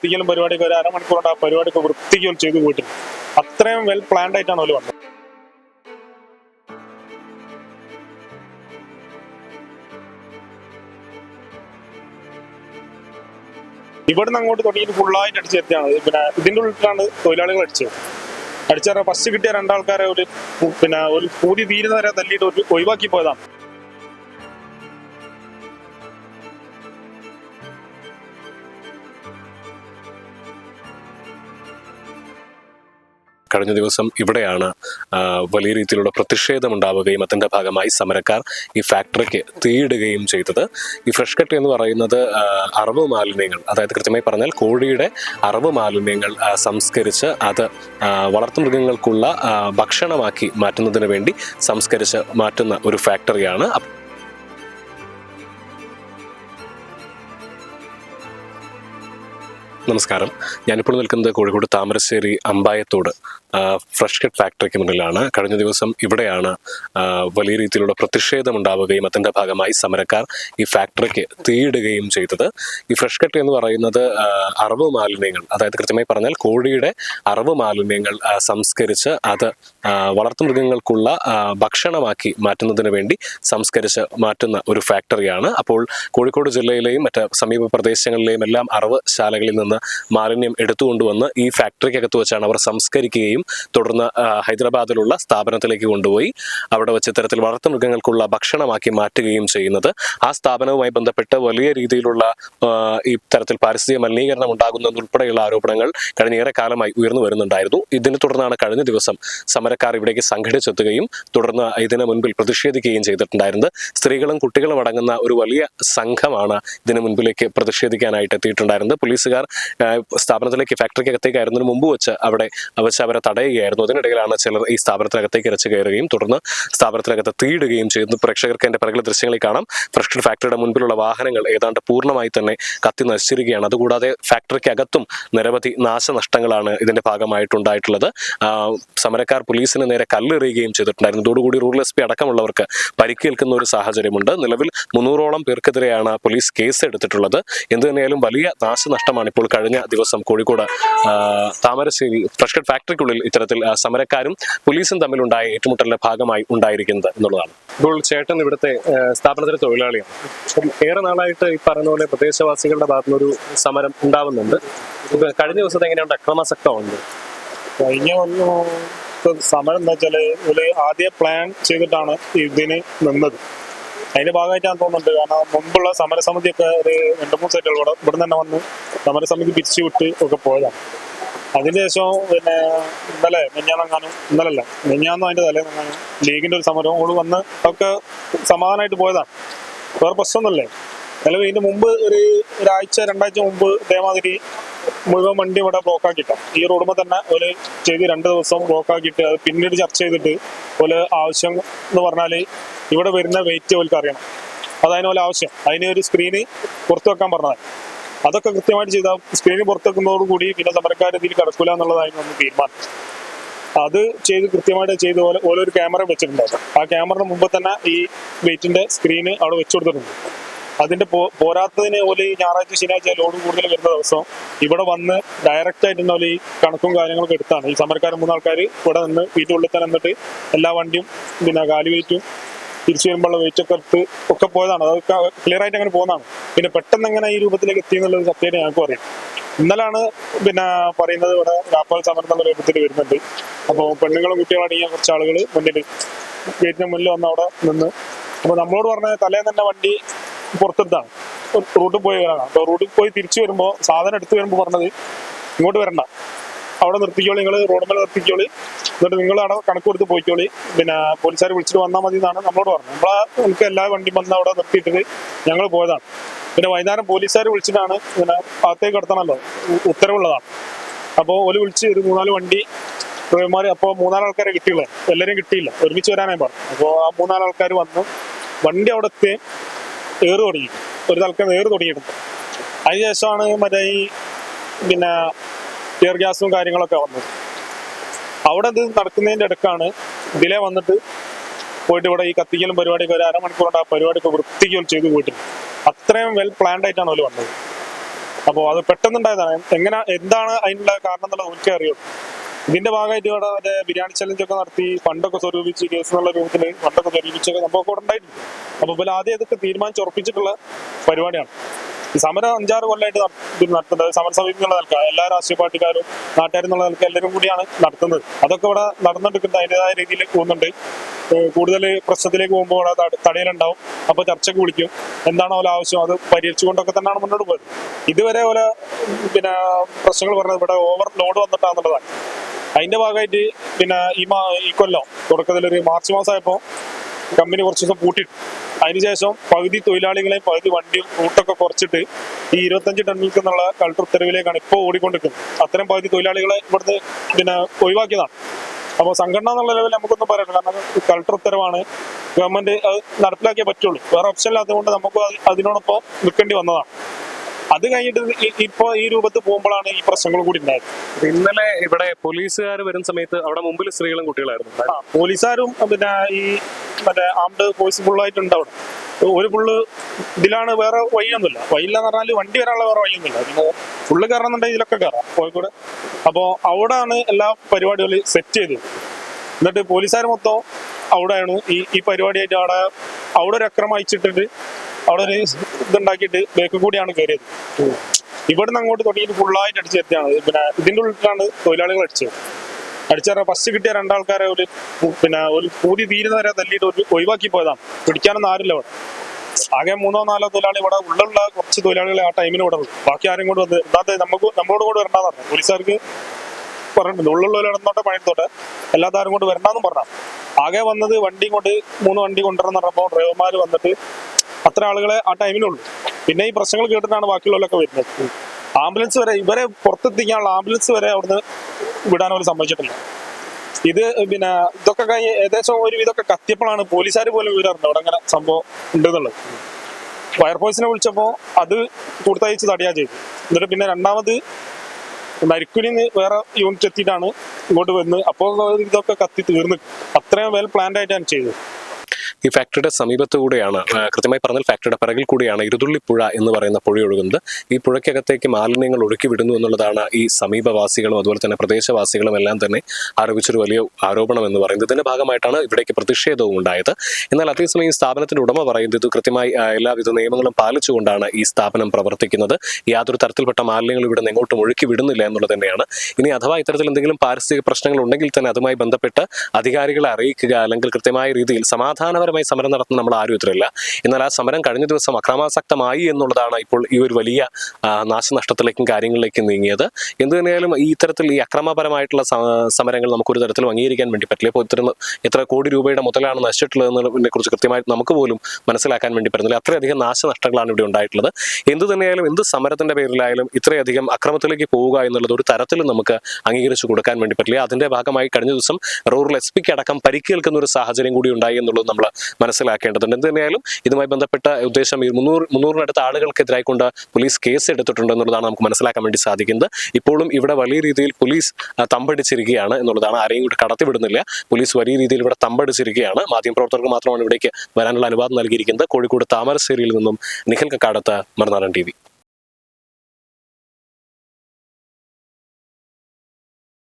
കത്തിക്കലും പരിപാടിയൊക്കെ ഒരു അരമണിക്കൂർ കൊണ്ട് ആ പരിപാടിയൊക്കെ വൃത്തിക്കും ചെയ്തു പോയിട്ടുണ്ട്. അത്രയും വെൽ പ്ലാൻഡ് ആയിട്ടാണ് അവർ വന്നത്. ഇവിടുന്ന് അങ്ങോട്ട് തുടങ്ങിയിട്ട് ഫുള്ളായിട്ട് അടിച്ചു ചേർത്താണ് പിന്നെ ഇതിന്റെ ഉള്ളിലാണ് തൊഴിലാളികൾ അടിച്ചത്. അടിച്ചാൽ ഫസ്റ്റ് കിട്ടിയ രണ്ടാൾക്കാരെ ഒരു പിന്നെ ഒരു കൂടി തീരുന്നവരെ തല്ലിയിട്ട് ഒരു ഒഴിവാക്കി പോയതാണ്. കഴിഞ്ഞ ദിവസം ഇവിടെയാണ് വലിയ രീതിയിലുള്ള പ്രതിഷേധം ഉണ്ടാവുകയും അതിന്റെ ഭാഗമായി സമരക്കാർ ഈ ഫാക്ടറിക്ക് തീയിടുകയും ചെയ്തത്. ഈ ഫ്രഷ് കട്ട് എന്ന് പറയുന്നത് അറവ് മാലിന്യങ്ങൾ അതായത് കൃത്യമായി പറഞ്ഞാൽ കോഴിയുടെ അറവ് മാലിന്യങ്ങൾ സംസ്കരിച്ച് അത് വളർത്തുമൃഗങ്ങൾക്കുള്ള ഭക്ഷണമാക്കി മാറ്റുന്നതിന് വേണ്ടി സംസ്കരിച്ച് മാറ്റുന്ന ഒരു ഫാക്ടറിയാണ്. നമസ്കാരം. ഞാനിപ്പോൾ നിൽക്കുന്നത് കോഴിക്കോട് താമരശ്ശേരി അമ്പായത്തോട്. ഫ്രഷ് കട്ട് ഫാക്ടറിക്ക് മുന്നിലാണ്. കഴിഞ്ഞ ദിവസം ഇവിടെയാണ് വലിയ രീതിയിലുള്ള പ്രതിഷേധം ഉണ്ടാവുകയും അതിന്റെ ഭാഗമായി സമരക്കാർ ഈ ഫാക്ടറിക്ക് തീയിടുകയും ചെയ്തത്. ഈ ഫ്രഷ് കട്ട് എന്ന് പറയുന്നത് അറവ് മാലിന്യങ്ങൾ അതായത് കൃത്യമായി പറഞ്ഞാൽ കോഴിയുടെ അറവ് മാലിന്യങ്ങൾ സംസ്കരിച്ച് അത് വളർത്തു വളർത്തുമൃഗങ്ങൾക്കുള്ള ഭക്ഷണമാക്കി മാറ്റുന്നതിന് വേണ്ടി സംസ്കരിച്ച് മാറ്റുന്ന ഒരു ഫാക്ടറിയാണ്. അപ്പോൾ കോഴിക്കോട് ജില്ലയിലെയും മറ്റ് സമീപ പ്രദേശങ്ങളിലെയും എല്ലാം അറവ് ശാലകളിൽ നിന്ന് മാലിന്യം എടുത്തുകൊണ്ടുവന്ന് ഈ ഫാക്ടറിക്കകത്ത് വെച്ചാണ് അവർ സംസ്കരിക്കുകയും തുടർന്ന് ആ, ഹൈദരാബാദിലുള്ള സ്ഥാപനത്തിലേക്ക് കൊണ്ടുപോയി. അവിടെ വെച്ച് ഇത്തരത്തിൽ വളർത്തുമൃഗങ്ങൾക്കുള്ള ഭക്ഷണമാക്കി മാറ്റുകയും ചെയ്യുന്നത്. ആ സ്ഥാപനവുമായി ബന്ധപ്പെട്ട് വലിയ രീതിയിലുള്ള ഈ തരത്തിൽ പാരിസ്ഥിതിക മലിനീകരണം ഉണ്ടാകുന്നതുൾപ്പെടെയുള്ള ആരോപണങ്ങൾ കഴിഞ്ഞ ഏറെ കാലമായി ഉയർന്നു വരുന്നുണ്ടായിരുന്നു. ഇതിനെ തുടർന്നാണ് കഴിഞ്ഞ ദിവസം സമരക്കാർ ഇവിടേക്ക് സംഘടിച്ചെത്തുകയും തുടർന്ന് ഇതിന് മുൻപിൽ പ്രതിഷേധിക്കുകയും ചെയ്തിട്ടുണ്ടായിരുന്നത്. സ്ത്രീകളും കുട്ടികളും അടങ്ങുന്ന ഒരു വലിയ സംഘമാണ് ഇതിന് മുൻപിലേക്ക് പ്രതിഷേധിക്കാനായിട്ട് എത്തിയിട്ടുണ്ടായിരുന്നത്. പോലീസുകാർ സ്ഥാപനത്തിലേക്ക് സ്ഥാപനത്തിലേക്ക് ഫാക്ടറിക്കകത്തേക്കായിരുന്നതിന് മുമ്പ് വെച്ച് അവിടെ വെച്ച് അവരെ തടയുകയായിരുന്നു. അതിനിടയിലാണ് ചിലർ ഈ സ്ഥാപനത്തിനകത്തേക്ക് ഇരച്ചു കയറുകയും തുടർന്ന് സ്ഥാപനത്തിനകത്ത് തീയിടുകയും ചെയ്തു. പ്രേക്ഷകർക്ക് എന്റെ പിറകിലെ ദൃശ്യങ്ങളിൽ കാണാം. ഫ്രഷ് ഫാക്ടറിയുടെ മുൻപിലുള്ള വാഹനങ്ങൾ ഏതാണ്ട് പൂർണമായി തന്നെ കത്തി നശിച്ചിരിക്കുകയാണ്. അതുകൂടാതെ ഫാക്ടറിക്കകത്തും നിരവധി നാശനഷ്ടങ്ങളാണ് ഇതിന്റെ ഭാഗമായിട്ടുണ്ടായിട്ടുള്ളത്. സമരക്കാർ പോലീസിന് നേരെ കല്ലെറിയുകയും ചെയ്തിട്ടുണ്ടായിരുന്നു. ഇതോടുകൂടി റൂറൽ എസ് പി അടക്കമുള്ളവർക്ക് പരിക്കേൽക്കുന്ന ഒരു സാഹചര്യമുണ്ട്. നിലവിൽ മുന്നൂറോളം പേർക്കെതിരെയാണ് പോലീസ് കേസ് എടുത്തിട്ടുള്ളത് എന്ത് തന്നെയായാലും വലിയ നാശനഷ്ടമാണ് ഇപ്പോൾ കഴിഞ്ഞ ദിവസം കോഴിക്കോട് താമരശ്ശേരി ഫ്രഷ് കട്ട് ഫാക്ടറിക്കുള്ളിൽ ഇത്തരത്തിൽ സമരക്കാരും പോലീസും തമ്മിലുണ്ടായ ഏറ്റുമുട്ടലിന്റെ ഭാഗമായി ഉണ്ടായിരിക്കുന്നത് എന്നുള്ളതാണ്. ഇപ്പോൾ ചേട്ടൻ ഇവിടുത്തെ സ്ഥാപനത്തിലെ തൊഴിലാളിയാണ്. ഏറെ നാളായിട്ട് ഈ പറയുന്ന പോലെ പ്രദേശവാസികളുടെ ഭാഗത്തുനിന്ന് ഒരു സമരം ഉണ്ടാവുന്നുണ്ട്. കഴിഞ്ഞ ദിവസത്തെ എങ്ങനെയുണ്ട്? അക്രമാസക്തമുണ്ട് കഴിഞ്ഞ കൊല്ലം സമരം എന്താ വെച്ചാൽ ഒരു ആദ്യം പ്ലാൻ ചെയ്തിട്ടാണ് ഇതിന് നിന്നത്. അതിന്റെ ഭാഗമായിട്ടാണ് തോന്നുന്നുണ്ട്. കാരണം മുമ്പുള്ള സമരസമിതിയൊക്കെ ഒരു രണ്ട് മൂന്ന് സൈറ്റുകൾ ഇവിടെ ഇവിടെ തന്നെ വന്ന് സമരസമിതി പിരിച്ചുവിട്ട് ഒക്കെ പോയതാണ്. അതിന് ശേഷം പിന്നെ ഇന്നലെ മിഞ്ഞാന്നെങ്ങാനും ഇന്നലല്ല മെഞ്ഞാന്നും അതിന്റെ തലേന്നെങ്ങാനും ലീഗിന്റെ ഒരു സമരം ഓൾ വന്ന് ഒക്കെ സമാധാനമായിട്ട് പോയതാണ്. വേറെ പ്രശ്നമൊന്നുമില്ലേ. നിലവിൽ ഇതിന്റെ മുമ്പ് ഒരു ഒരാഴ്ച രണ്ടാഴ്ച മുമ്പ് ഇതേമാതിരി മുഴുവൻ വണ്ടി ഇവിടെ ബ്ലോക്ക് ആക്കിയിട്ടാണ് ഈ റോഡുമ്പോൾ തന്നെ ഒരു ചെയ്ത് രണ്ട് ദിവസം ബ്ലോക്ക് ആക്കിയിട്ട് അത് പിന്നീട് ചർച്ച ചെയ്തിട്ട് ഒരു ആവശ്യം എന്ന് പറഞ്ഞാൽ ഇവിടെ വരുന്ന വെയിറ്റ് അവർക്ക് അറിയണം. അതായത് പോലെ ആവശ്യം. അതിന് ഒരു സ്ക്രീന് പുറത്തു വെക്കാൻ പറഞ്ഞതാണ്. അതൊക്കെ കൃത്യമായിട്ട് ചെയ്താൽ സ്ക്രീനിൽ പുറത്തെക്കുന്നതോടുകൂടി പിന്നെ സമരക്കാർ ഇതിൽ കിടക്കൂല എന്നുള്ളതായിരുന്നു നമുക്ക് തീരുമാനം അത് ചെയ്ത് കൃത്യമായിട്ട് ചെയ്ത പോലെ ഓരോ ഒരു ക്യാമറ വെച്ചിട്ടുണ്ടായിരുന്നു. ആ ക്യാമറയുടെ മുമ്പ് തന്നെ ഈ വെയിറ്റിന്റെ സ്ക്രീന് അവിടെ വെച്ചു കൊടുത്തിട്ടുണ്ട്. അതിന്റെ പോരാത്തതിന് പോലെ ഈ ഞായറാഴ്ച ശനിയാഴ്ച ലോഡ് കൂടുതൽ വരുന്ന ദിവസം ഇവിടെ വന്ന് ഡയറക്റ്റ് ആയിട്ട് പോലെ ഈ കണക്കും കാര്യങ്ങളൊക്കെ എടുത്താണ്. ഈ സമരക്കാരൻ മൂന്നാൾക്കാർ ഇവിടെ നിന്ന് വീട്ടുള്ളിൽ തന്നെ എല്ലാ വണ്ടിയും പിന്നെ കാലി വെയിറ്റും തിരിച്ചു വരുമ്പോഴുള്ള വെയിറ്റ് ഒക്കെ പോയതാണ്. അതൊക്കെ ക്ലിയർ ആയിട്ട് അങ്ങനെ പോകുന്നതാണ്. പിന്നെ പെട്ടെന്ന് എങ്ങനെ ഈ രൂപത്തിലേക്ക് എത്തി എന്നുള്ളത് സത്യമായിട്ട് ഞങ്ങൾക്ക് അറിയാം. ഇന്നലാണ് പിന്നെ പറയുന്നത് ഇവിടെ രാപ്പാൽ സമരം എന്നുള്ള രൂപത്തിൽ വരുന്നുണ്ട്. അപ്പോൾ പെണ്ണുങ്ങളും കുട്ടികളടങ്ങിയ കുറച്ച് ആളുകൾ മുന്നിൽ ഗേറ്റിന് മുന്നിൽ വന്ന് അവിടെ നിന്ന്. അപ്പോൾ നമ്മളോട് പറഞ്ഞ തലേന്ന് തന്നെ വണ്ടി പുറത്തെടുത്താണ് റൂട്ടിൽ പോയി വരാനാണ്. അപ്പോൾ റൂട്ടിൽ പോയി തിരിച്ചു വരുമ്പോൾ സാധനം എടുത്തു വരുമ്പോൾ പറഞ്ഞത് ഇങ്ങോട്ട് വരണ്ട. അവിടെ നിർത്തിക്കോളി നിങ്ങൾ റോഡ് മേലെ നിർത്തിക്കോളി. എന്നിട്ട് നിങ്ങൾ അവിടെ കണക്ക് കൊടുത്ത് പോയിക്കോളി. പിന്നെ പോലീസുകാർ വിളിച്ചിട്ട് വന്നാൽ മതി എന്നാണ് നമ്മളോട് പറഞ്ഞത്. നമ്മളാ നമുക്ക് എല്ലാ വണ്ടി വന്ന് അവിടെ നിർത്തിയിട്ടിട്ട് ഞങ്ങൾ പോയതാണ്. പിന്നെ വൈകുന്നേരം പോലീസുകാർ വിളിച്ചിട്ടാണ് ഇങ്ങനെ അകത്തേക്ക് കിടത്തണമല്ലോ ഉത്തരവുള്ളതാണ്. അപ്പോൾ ഒരു വിളിച്ച് ഒരു മൂന്നാൽ വണ്ടി ഡ്രൈവർമാർ അപ്പോൾ മൂന്നാൽ ആൾക്കാരെ കിട്ടിയില്ല എല്ലാവരെയും കിട്ടിയില്ല. ഒരുമിച്ച് വരാനായി പറഞ്ഞു. അപ്പോൾ ആ മൂന്നാൽ ആൾക്കാർ വന്നു വണ്ടി അവിടെ എത്തി ഏറ് തുടങ്ങി. ഒരു തൽക്കാലം ഏറ് തുടങ്ങിയിട്ടുണ്ട്. അതിനുശേഷമാണ് മറ്റേ ഈ പിന്നെ ടിയർ ഗ്യാസും കാര്യങ്ങളൊക്കെ വന്നത് അവിടെ ഇത് നടക്കുന്നതിന്റെ ഇടക്കാണ് ഇതിലെ വന്നിട്ട് പോയിട്ട് ഇവിടെ ഈ കത്തിക്കലും പരിപാടിയൊക്കെ ഒരു അരമണിക്കൂറുണ്ട്. ആ പരിപാടിയൊക്കെ വൃത്തിക്കും ചെയ്തു പോയിട്ടുണ്ട്. അത്രയും വെൽ പ്ലാൻഡ് ആയിട്ടാണ് അവർ വന്നത്. അപ്പോൾ അത് പെട്ടെന്നുണ്ടായതാണ്. എങ്ങനെ എന്താണ് അതിനുള്ള കാരണം എന്നുള്ളത് എനിക്ക് അറിയുള്ളൂ ഇതിന്റെ ഭാഗമായിട്ട് ഇവിടെ മറ്റേ ബിരിയാണി ചലഞ്ച് ഒക്കെ നടത്തി ഫണ്ടൊക്കെ സ്വരൂപിച്ച് കേസ് എന്നുള്ള രൂപത്തിൽ ഫണ്ടൊക്കെ സ്വരൂപിച്ചൊക്കെ നമ്മൾ ഇവിടെ ഉണ്ടായിട്ടുണ്ട്. അപ്പൊ ഇപ്പോൾ ആദ്യം ഇതൊക്കെ തീരുമാനിച്ചുറപ്പിച്ചിട്ടുള്ള പരിപാടിയാണ്. സമരം അഞ്ചാറ് കൊല്ലമായിട്ട് നട- സമര നടത്തുന്നത്. സമരസമിതി എന്നുള്ള നിലയ്ക്ക് എല്ലാ രാഷ്ട്രീയ പാർട്ടിക്കാരും നാട്ടുകാരെന്നുള്ള നിലയ്ക്ക് എല്ലാവരും കൂടിയാണ് നടത്തുന്നത്. അതൊക്കെ ഇവിടെ നടന്നുകൊണ്ടിരിക്കുന്നത് അതിന്റെതായ രീതിയിൽ പോകുന്നുണ്ട്. കൂടുതൽ പ്രശ്നത്തിലേക്ക് പോകുമ്പോൾ അവിടെ തടയിലുണ്ടാവും. അപ്പൊ ചർച്ചയ്ക്ക് വിളിക്കും. എന്താണ് ഓല ആവശ്യം? അത് പരിഹരിച്ചുകൊണ്ടൊക്കെ തന്നെയാണ് മുന്നോട്ട് പോയത്. ഇതുവരെ ഓല പിന്നെ പ്രശ്നങ്ങൾ പറഞ്ഞത് ഇവിടെ ഓവർ ലോഡ് വന്നിട്ടാന്നുള്ളതാണ്. അതിന്റെ ഭാഗമായിട്ട് പിന്നെ ഈ മാ ഈ കൊല്ലം തുടക്കത്തിൽ ഒരു മാർച്ച് മാസമായപ്പോ കമ്പനി കുറച്ച് ദിവസം പൂട്ടിട്ടു അതിനുശേഷം പകുതി തൊഴിലാളികളെയും പകുതി വണ്ടിയും റൂട്ടൊക്കെ കുറച്ചിട്ട് ഈ ഇരുപത്തഞ്ച് ടണ്ണിൽക്ക് എന്നുള്ള കളക്ടർ ഉത്തരവിലേക്കാണ് ഇപ്പോൾ ഓടിക്കൊണ്ടിരിക്കുന്നത്. അത്തരം പകുതി തൊഴിലാളികളെ ഇവിടുന്ന് പിന്നെ ഒഴിവാക്കിയതാണ്. അപ്പോൾ സംഘടന എന്നുള്ള ലെവലിൽ നമുക്കൊന്നും പറയണം കാരണം കളക്ടർ ഉത്തരവാണ്. ഗവൺമെന്റ് അത് നടപ്പിലാക്കിയേ പറ്റുള്ളൂ. വേറെ ഓപ്ഷൻ ഇല്ലാത്തതുകൊണ്ട് നമുക്ക് അത് അതിനോടൊപ്പം നിൽക്കേണ്ടി വന്നതാണ്. അത് കഴിഞ്ഞിട്ട് ഇപ്പൊ ഈ രൂപത്തിൽ പോകുമ്പോഴാണ് ഈ പ്രശ്നങ്ങൾ കൂടി ഉണ്ടായത്. ഇന്നലെ ഇവിടെ പോലീസുകാർ വരുന്ന സമയത്ത് അവിടെ മുമ്പിൽ സ്ത്രീകളും കുട്ടികളായിരുന്നു. പോലീസുകാരും പിന്നെ ഈ മറ്റേ ആംഡ് ഫോഴ്സ് ഫുള്ളായിട്ടുണ്ട് അവിടെ. ഒരു ഫുള്ള് ഇതിലാണ് വേറെ വഴിയൊന്നുമില്ല. വഴിയില്ലെന്ന് പറഞ്ഞാൽ വണ്ടി വരാനുള്ള വേറെ വഴിയൊന്നുമില്ല. പിന്നെ ഫുള്ള് കയറണമെന്നുണ്ടെങ്കിൽ ഇതിലൊക്കെ കയറാം കോഴിക്കോട്. അപ്പോൾ അവിടെയാണ് എല്ലാ പരിപാടികളും സെറ്റ് ചെയ്തത് എന്നിട്ട് പോലീസുകാർ മൊത്തം അവിടെയാണ് ഈ ഈ പരിപാടിയായിട്ട് അവിടെ അവിടെ ഒരു അക്രമം അയച്ചിട്ടിട്ട് അവിടെ ഒരു ഇതുണ്ടാക്കിയിട്ട് ബേക്ക് കൂടിയാണ് കയറിയത്. ഇവിടുന്ന് അങ്ങോട്ട് തുടങ്ങിയിട്ട് ഫുള്ളായിട്ട് അടിച്ചു എത്തിയാണ് പിന്നെ ഇതിന്റെ ഉള്ളിലാണ് തൊഴിലാളികൾ അടിച്ചത്. അടിച്ചാറ ഫസ്റ്റ് കിട്ടിയ രണ്ടാൾക്കാരെ ഒരു പിന്നെ ഒരു പൂതി തീരുന്നവരെ തല്ലിയിട്ട് ഒരു ഒഴിവാക്കി പോയതാണ്. പിടിക്കാനൊന്നും ആരില്ല ഇവിടെ ആകെ മൂന്നോ നാലോ തൊഴിലാളി ഇവിടെ ഉള്ളുള്ള കുറച്ച് തൊഴിലാളികളെ ആ ടൈമിന് ഇവിടെ ഉള്ളു. ബാക്കി ആരും കൂടെ വന്ന് ഇല്ലാത്ത നമുക്ക് നമ്മളോട് കൂടെ വരണ്ടാന്ന് പറഞ്ഞു. പോലീസുകാർക്ക് പറഞ്ഞിട്ടുണ്ട്. ഉള്ളുള്ളവർ ഇടന്നോട്ടെ പണിയെടുത്തോട്ടെ എല്ലാത്താരും കൊണ്ട് വരണ്ടാന്നും പറഞ്ഞു ആകെ വന്നത് വണ്ടി കൊണ്ട് മൂന്ന് വണ്ടി കൊണ്ടുവരണം പറഞ്ഞപ്പോൾ ഡ്രൈവർമാർ വന്നിട്ട് അത്ര ആളുകളെ ആ ടൈമിനുള്ളൂ. പിന്നെ ഈ പ്രശ്നങ്ങൾ കേട്ടിട്ടാണ് ബാക്കിയുള്ളവരൊക്കെ വരുന്നത്. ആംബുലൻസ് വരെ ഇവരെ പുറത്തെത്തിക്കാനുള്ള ആംബുലൻസ് വരെ അവിടുന്ന് വിടാൻ അവർ സമ്മതിച്ചിട്ടില്ല. ഇത് പിന്നെ ഇതൊക്കെ കഴിഞ്ഞ് ഏകദേശം ഒരു ഇതൊക്കെ കത്തിയപ്പോഴാണ് പോലീസുകാർ പോലും വിവരറിഞ്ഞത്. അവിടെ അങ്ങനെ സംഭവം ഉണ്ടെന്നുള്ളത്. ഫയർഫോഴ്സിനെ വിളിച്ചപ്പോ അത് കൊടുത്തയച്ച് തടയാ ചെയ്തു. എന്നിട്ട് പിന്നെ രണ്ടാമത് നരിക്കുനിന്ന് വേറെ യൂണിറ്റ് എത്തിയിട്ടാണ് ഇങ്ങോട്ട് വന്ന്. അപ്പോൾ ഇതൊക്കെ കത്തി തീർന്ന്. അത്രയും വെൽ പ്ലാൻഡ് ആയിട്ടാണ് ചെയ്തത്. ഈ ഫാക്ടറിയുടെ സമീപത്ത് കൂടെയാണ് കൃത്യമായി പറഞ്ഞാൽ ഫാക്ടറിയുടെ പിറകിൽ കൂടിയാണ് ഇരുതുള്ളിപ്പുഴ എന്ന് പറയുന്ന പുഴ ഒഴുകുന്നത്. ഈ പുഴയ്ക്കകത്തേക്ക് മാലിന്യങ്ങൾ ഒഴുക്കി വിടുന്നു എന്നുള്ളതാണ് ഈ സമീപവാസികളും അതുപോലെ തന്നെ പ്രദേശവാസികളും എല്ലാം തന്നെ ആരോപിച്ചൊരു വലിയ ആരോപണം എന്ന് പറയുന്നത്. ഇതിന്റെ ഭാഗമായിട്ടാണ് ഇവിടേക്ക് പ്രതിഷേധവും ഉണ്ടായത്. എന്നാൽ അതേസമയം സ്ഥാപനത്തിന്റെ ഉടമ പറയുന്നത് ഇത് കൃത്യമായി എല്ലാവിധ നിയമങ്ങളും പാലിച്ചുകൊണ്ടാണ് ഈ സ്ഥാപനം പ്രവർത്തിക്കുന്നത്. യാതൊരു തരത്തിൽപ്പെട്ട മാലിന്യങ്ങൾ ഇവിടെ നിന്ന് എങ്ങോട്ടും ഒഴുക്കി വിടുന്നില്ല എന്നുള്ളത് തന്നെയാണ്. ഇനി അഥവാ ഇത്തരത്തിൽ എന്തെങ്കിലും പാരിസ്ഥിതിക പ്രശ്നങ്ങൾ ഉണ്ടെങ്കിൽ തന്നെ അതുമായി ബന്ധപ്പെട്ട് അധികാരികളെ അറിയിക്കുക അല്ലെങ്കിൽ കൃത്യമായ രീതിയിൽ സമാധാനപരമായി സമരം നടത്തുന്ന നമ്മൾ ആരും ഇത്രയില്ല. എന്നാൽ ആ സമരം കഴിഞ്ഞ ദിവസം അക്രമാസക്തമായി എന്നുള്ളതാണ് ഇപ്പോൾ ഈ ഒരു വലിയ നാശനഷ്ടത്തിലേക്കും കാര്യങ്ങളിലേക്കും നീങ്ങിയത്. എന്ത് തന്നെയായാലും ഈ ഇത്തരത്തിൽ ഈ അക്രമപരമായിട്ടുള്ള സമരങ്ങൾ നമുക്കൊരു തരത്തിലും അംഗീകരിക്കാൻ വേണ്ടി പറ്റില്ല. ഇപ്പോൾ ഇത്തരം എത്ര കോടി രൂപയുടെ മുതലാണ് നശിച്ചിട്ടുള്ളത് എന്നതിനെ കുറിച്ച് കൃത്യമായിട്ട് നമുക്ക് പോലും മനസ്സിലാക്കാൻ വേണ്ടി പറ്റുന്നില്ല. അത്രയധികം നാശനഷ്ടങ്ങളാണ് ഇവിടെ ഉണ്ടായിട്ടുള്ളത്. എന്ത് തന്നെയായാലും എന്ത് സമരത്തിന്റെ പേരിലായാലും ഇത്രയധികം അക്രമത്തിലേക്ക് പോവുക എന്നുള്ളത് ഒരു തരത്തിലും നമുക്ക് അംഗീകരിച്ചു കൊടുക്കാൻ വേണ്ടി പറ്റില്ല. അതിന്റെ ഭാഗമായി കഴിഞ്ഞ ദിവസം റൂറൽ എസ് പിക്ക് അടക്കം പരിക്കേൽക്കുന്ന ഒരു സാഹചര്യം കൂടി ഉണ്ടായി എന്നുള്ളത് നമ്മൾ മനസ്സിലാക്കേണ്ടതുണ്ട്. എന്തായാലും ഇതുമായി ബന്ധപ്പെട്ട ഉദ്ദേശം ഈ മുന്നൂറ് മുന്നൂറിനടുത്ത് ആളുകൾക്കെതിരായിക്കൊണ്ട് പോലീസ് കേസ് എടുത്തിട്ടുണ്ട് എന്നുള്ളതാണ് നമുക്ക് മനസ്സിലാക്കാൻ വേണ്ടി സാധിക്കുന്നത്. ഇപ്പോഴും ഇവിടെ വലിയ രീതിയിൽ പോലീസ് തമ്പടിച്ചിരിക്കുകയാണ് എന്നുള്ളതാണ്. ആരെയും ഇവിടെ കടത്തിവിടുന്നില്ല. പോലീസ് വലിയ രീതിയിൽ ഇവിടെ തമ്പടിച്ചിരിക്കുകയാണ്. മാധ്യമപ്രവർത്തകർക്ക് മാത്രമാണ് ഇവിടേക്ക് വരാനുള്ള അനുവാദം നൽകിയിരിക്കുന്നത്. കോഴിക്കോട് താമരശ്ശേരിയിൽ നിന്നും നിഖിൽ കക്കാടത്ത് മറുനാടൻ ടി